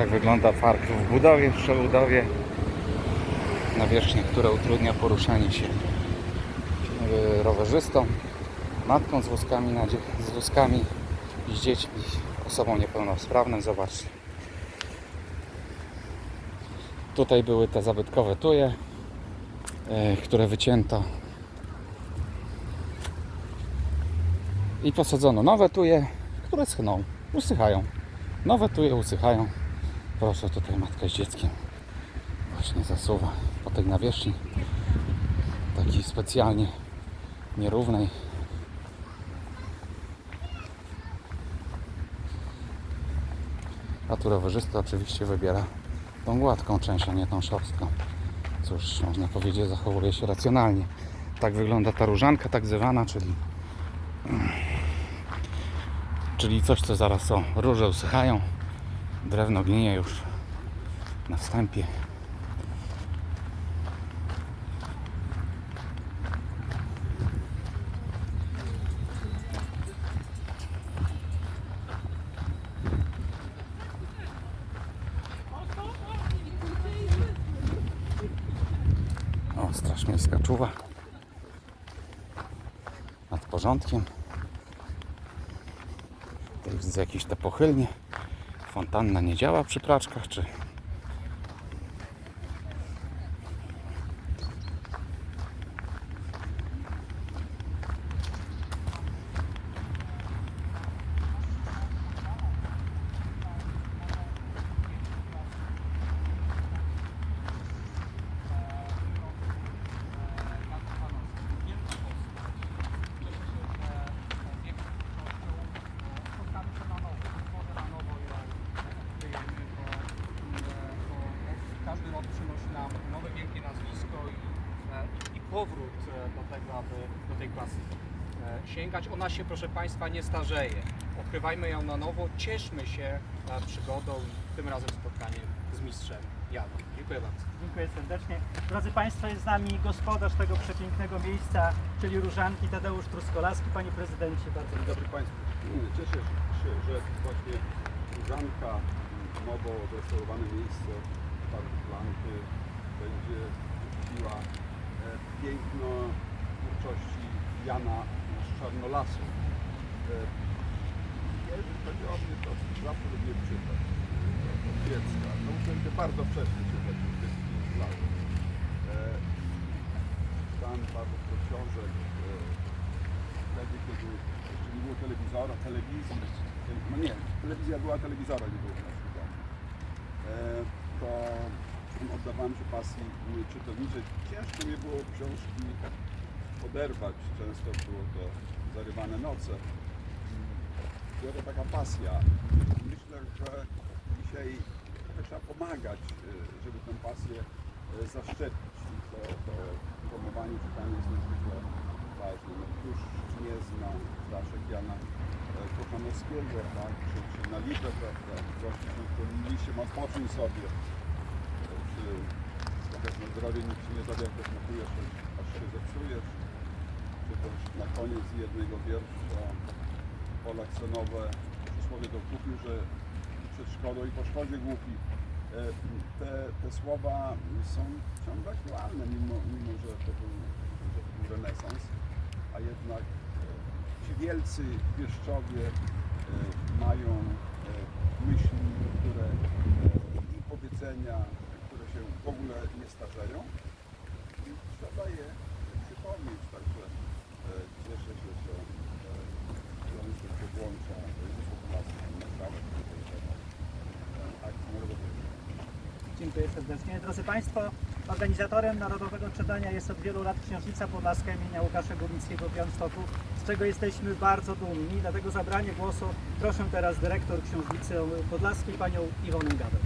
Tak wygląda park w budowie, w przebudowie. Nawierzchnia, która utrudnia poruszanie się rowerzystom, matkom z wózkami, na z wózkami i z dziećmi, osobom niepełnosprawnym. Zobaczcie. Tutaj były te zabytkowe tuje, yy, które wycięto. I posadzono nowe tuje, które schną, usychają. Nowe tuje usychają. Proszę, tutaj matka z dzieckiem właśnie zasuwa po tej nawierzchni takiej specjalnie nierównej. A tu rowerzysta oczywiście wybiera tą gładką część, a nie tą szorstką. Cóż, można powiedzieć, zachowuje się racjonalnie. Tak wygląda ta różanka, tak zwana, czyli czyli coś, co zaraz o róże usychają, drewno gnije już na wstępie. O, Straż Miejska czuwa nad porządkiem. Tutaj widzę jakieś te pochylnie. Fontanna nie działa przy praczkach, czy... klasy e, sięgać. Ona się, proszę Państwa, nie starzeje. Odkrywajmy ją na nowo, cieszmy się e, przygodą i tym razem spotkaniem z mistrzem Janem. Dziękuję bardzo. Dziękuję serdecznie. Drodzy Państwo, jest z nami gospodarz tego przepięknego miejsca, czyli Różanki Tadeusz Truskolaski. Panie Prezydencie, bardzo Dzień dobry Państwu. Cieszę się, że właśnie Różanka, nowo odrestaurowane miejsce Park Lampy będzie czciła e, piękno twórczości Jana Czarnolasu. E, Jeżeli chodzi o mnie, to zawsze lubię czytać od dziecka. Nauczyłem się bardzo wcześnie czytać, już tych 5 lat. E, Czytałem bardzo dużo książek, e, wtedy, kiedy jeszcze nie było telewizora, telewizji, tele- no nie, telewizja była, telewizora nie było w naszym domu, e, to oddawałem się pasji czytelniczej. Ciężko mi było książki oderwać, często było to zarywane noce. Była to taka pasja. Myślę, że dzisiaj trzeba pomagać, e, żeby tę pasję e, zaszczepić. I to, to promowanie czytania jest niezwykle ważne. No, Któż nie zna Staszek Jana e, Kochanowskiego, tak? Czy, na Lipę, prawda? Gości się liście, odpocznij sobie. E, Czy jak na zdrowie nikt ci nie da, jak posmakujesz, aż- aż się zepsujesz. Na koniec jednego wiersza Polak Senowe przysłowie to kupił, że przed szkodą i po szkodzie głupi. E, Te, te słowa są ciągle aktualne, mimo, mimo że, to był, że to był renesans, a jednak e, ci wielcy wieszczowie e, mają myśli, które i powiedzenia, które się w ogóle nie starzeją i trzeba je przypomnieć, także cieszę się, że Związek się włącza narodowej. Dziękuję serdecznie. Drodzy Państwo, organizatorem Narodowego Czytania jest od wielu lat Księżnica Podlaska imienia Łukasza Górnickiego w z czego jesteśmy bardzo dumni. Dlatego zabranie głosu proszę teraz dyrektor Księżnicy Podlaskiej, panią Iwonę Gabel.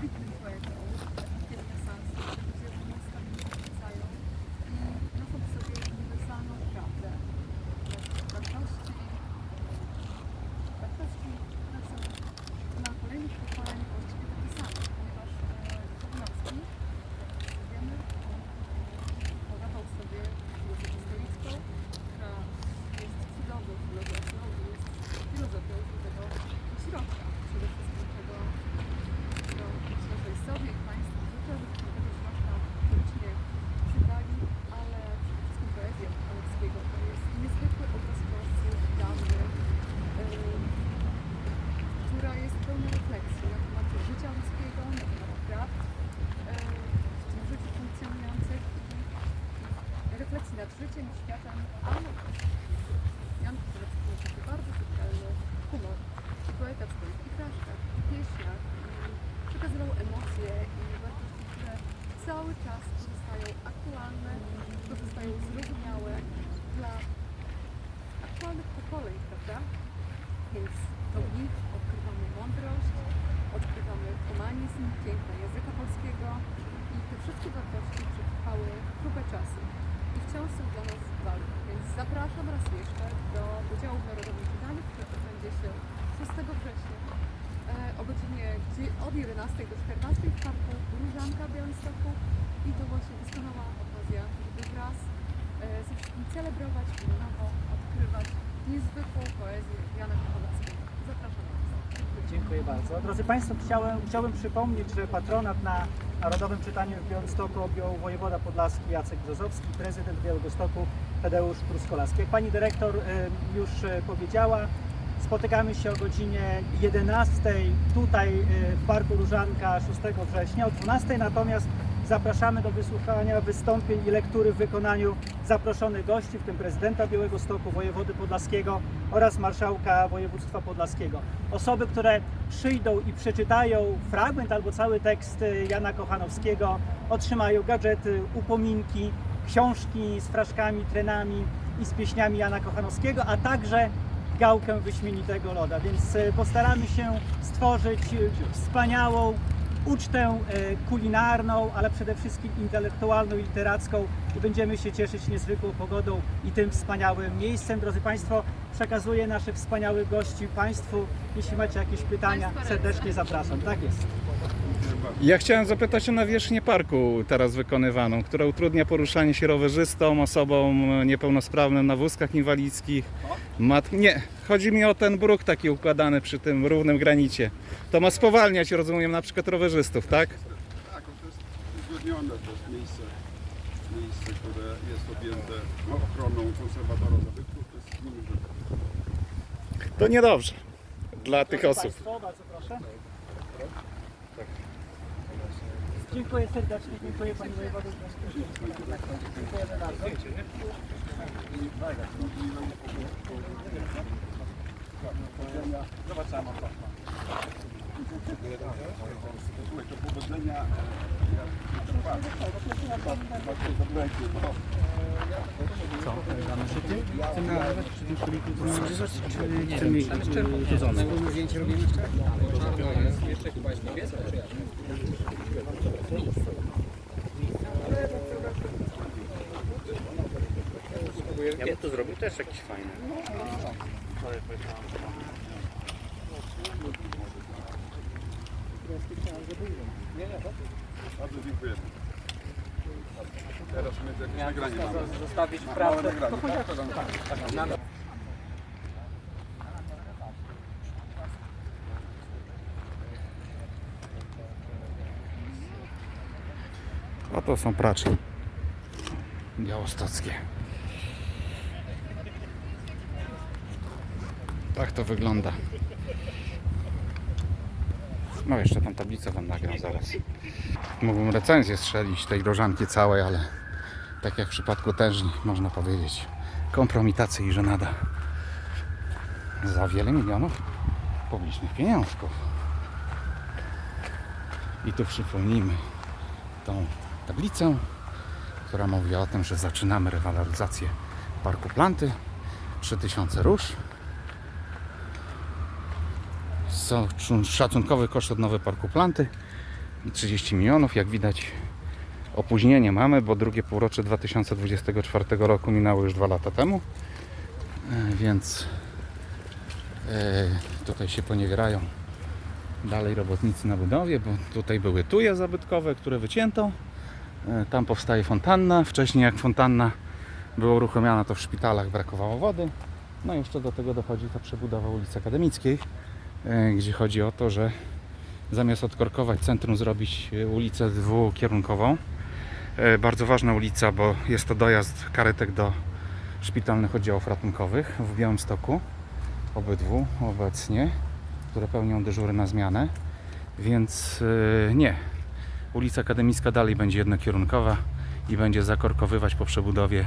wybitnym poetą, architektem renesansu, ludzie w nas tak zachwycają i noszą w sobie uniwersalną prawdę. Wartości, wartości, które są dla kolejnych pokoleń właściwie takie same. życiem i światem Anna Jan Kowalski ma taki bardzo subtelny humor. Poeta w swoich i fraszkach, i pieśniach, i przekazywał emocje i wartości, które cały czas pozostają aktualne, pozostają zrozumiałe dla aktualnych pokoleń, prawda? Więc to nich odkrywamy mądrość, odkrywamy humanizm, piękno języka polskiego i te wszystkie wartości przetrwały próbę czasu i wciąż są dla nas ważne. Więc zapraszam raz jeszcze do udziału w Narodowym Czytaniu, które odbędzie się 6 września e, o godzinie od 11 do 14 w parku Różanka w i to właśnie doskonała okazja, żeby wraz e, ze wszystkim celebrować, nowo odkrywać niezwykłą poezję Jana Kowalskiego. Zapraszam Państwa. Dziękuję bardzo. Drodzy Państwo, chciałem, chciałbym przypomnieć, że patronat na Narodowym Czytaniu w Białymstoku objął wojewoda podlaski Jacek Brzozowski, prezydent Białegostoku Tadeusz Truskolaski. Jak Pani Dyrektor już y, powiedziała, spotykamy się o godzinie 11 tutaj y, w Parku Różanka 6 września. O 12 natomiast zapraszamy do wysłuchania wystąpień i lektury w wykonaniu zaproszonych gości, w tym prezydenta Białegostoku, wojewody podlaskiego oraz marszałka województwa podlaskiego. Osoby, które przyjdą i przeczytają fragment albo cały tekst Jana Kochanowskiego, otrzymają gadżety, upominki, książki z fraszkami, trenami i z pieśniami Jana Kochanowskiego, a także gałkę wyśmienitego loda. Więc y, postaramy się stworzyć wspaniałą ucztę y, kulinarną, ale przede wszystkim intelektualną i literacką i będziemy się cieszyć niezwykłą pogodą i tym wspaniałym miejscem. Drodzy Państwo, przekazuję naszych wspaniałych gości Państwu. Jeśli macie jakieś pytania, serdecznie zapraszam. Tak jest. Ja chciałem zapytać o nawierzchnię parku teraz wykonywaną, która utrudnia poruszanie się rowerzystom, osobom niepełnosprawnym na wózkach inwalidzkich. Mat... Nie, chodzi mi o ten bruk taki układany przy tym równym granicie. To ma spowalniać, rozumiem, na przykład rowerzystów, tak? Tak, to jest uzgodnione, to jest miejsce, miejsce, które jest objęte no, ochroną konserwatora zabytków, to jest. To niedobrze dla tych osób. Państwo, bardzo proszę. Dziękuję serdecznie, dziękuję Panie Wojewodo. Dziękujemy bardzo. Słuchaj, to powodzenia, ja bardzo dobrego, bo Czarno jest, jeszcze chyba jest niebieska, czy jak? Ja bym to zrobił też jakiś fajny. bardzo. Teraz my jakieś nagranie mamy. Zostawić prawdę. nagranie, tak? To dam- A to są pracze białostockie. Tak to wygląda. No jeszcze tą tablicę wam nagram zaraz. Mógłbym recenzję strzelić tej rożanki całej, ale tak jak w przypadku tężni, można powiedzieć, kompromitacja i żenada. Za wiele milionów publicznych pieniążków. I tu przypomnijmy tą tablicę, która mówi o tym, że zaczynamy rewaloryzację Parku Planty. 3000 róż. Szacunkowy koszt odnowy Parku Planty 30 milionów. Jak widać opóźnienie mamy, bo drugie półrocze 2024 roku minęło już dwa lata temu. E, Więc e, tutaj się poniewierają dalej robotnicy na budowie, bo tutaj były tuje zabytkowe, które wycięto. E, Tam powstaje fontanna. Wcześniej jak fontanna była uruchomiona, to w szpitalach brakowało wody. No i jeszcze do tego dochodzi ta przebudowa ulicy Akademickiej, gdzie chodzi o to, że zamiast odkorkować centrum, zrobić e, ulicę dwukierunkową. E, Bardzo ważna ulica, bo jest to dojazd karetek do szpitalnych oddziałów ratunkowych w Białymstoku. Obydwu obecnie, które pełnią dyżury na zmianę. Więc e, nie, ulica Akademicka dalej będzie jednokierunkowa i będzie zakorkowywać po przebudowie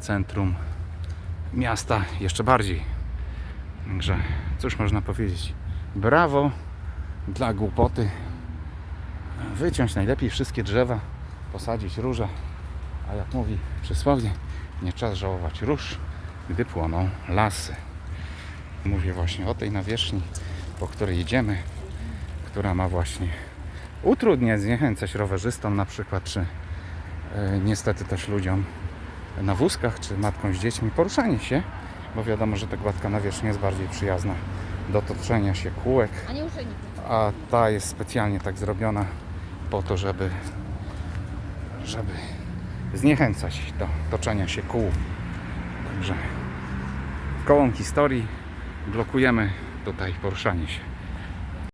centrum miasta jeszcze bardziej. Także cóż można powiedzieć? Brawo dla głupoty. Wyciąć najlepiej wszystkie drzewa, posadzić róże. A jak mówi przysłowie, nie czas żałować róż, gdy płoną lasy. Mówię właśnie o tej nawierzchni, po której jedziemy, która ma właśnie utrudniać, zniechęcać rowerzystom na przykład, czy e, niestety też ludziom na wózkach, czy matkom z dziećmi poruszanie się, bo wiadomo, że ta gładka nawierzchnia jest bardziej przyjazna do toczenia się kółek, A nie uszejnik. a ta jest specjalnie tak zrobiona po to, żeby żeby zniechęcać do toczenia się kół. Także kołem historii blokujemy tutaj poruszanie się.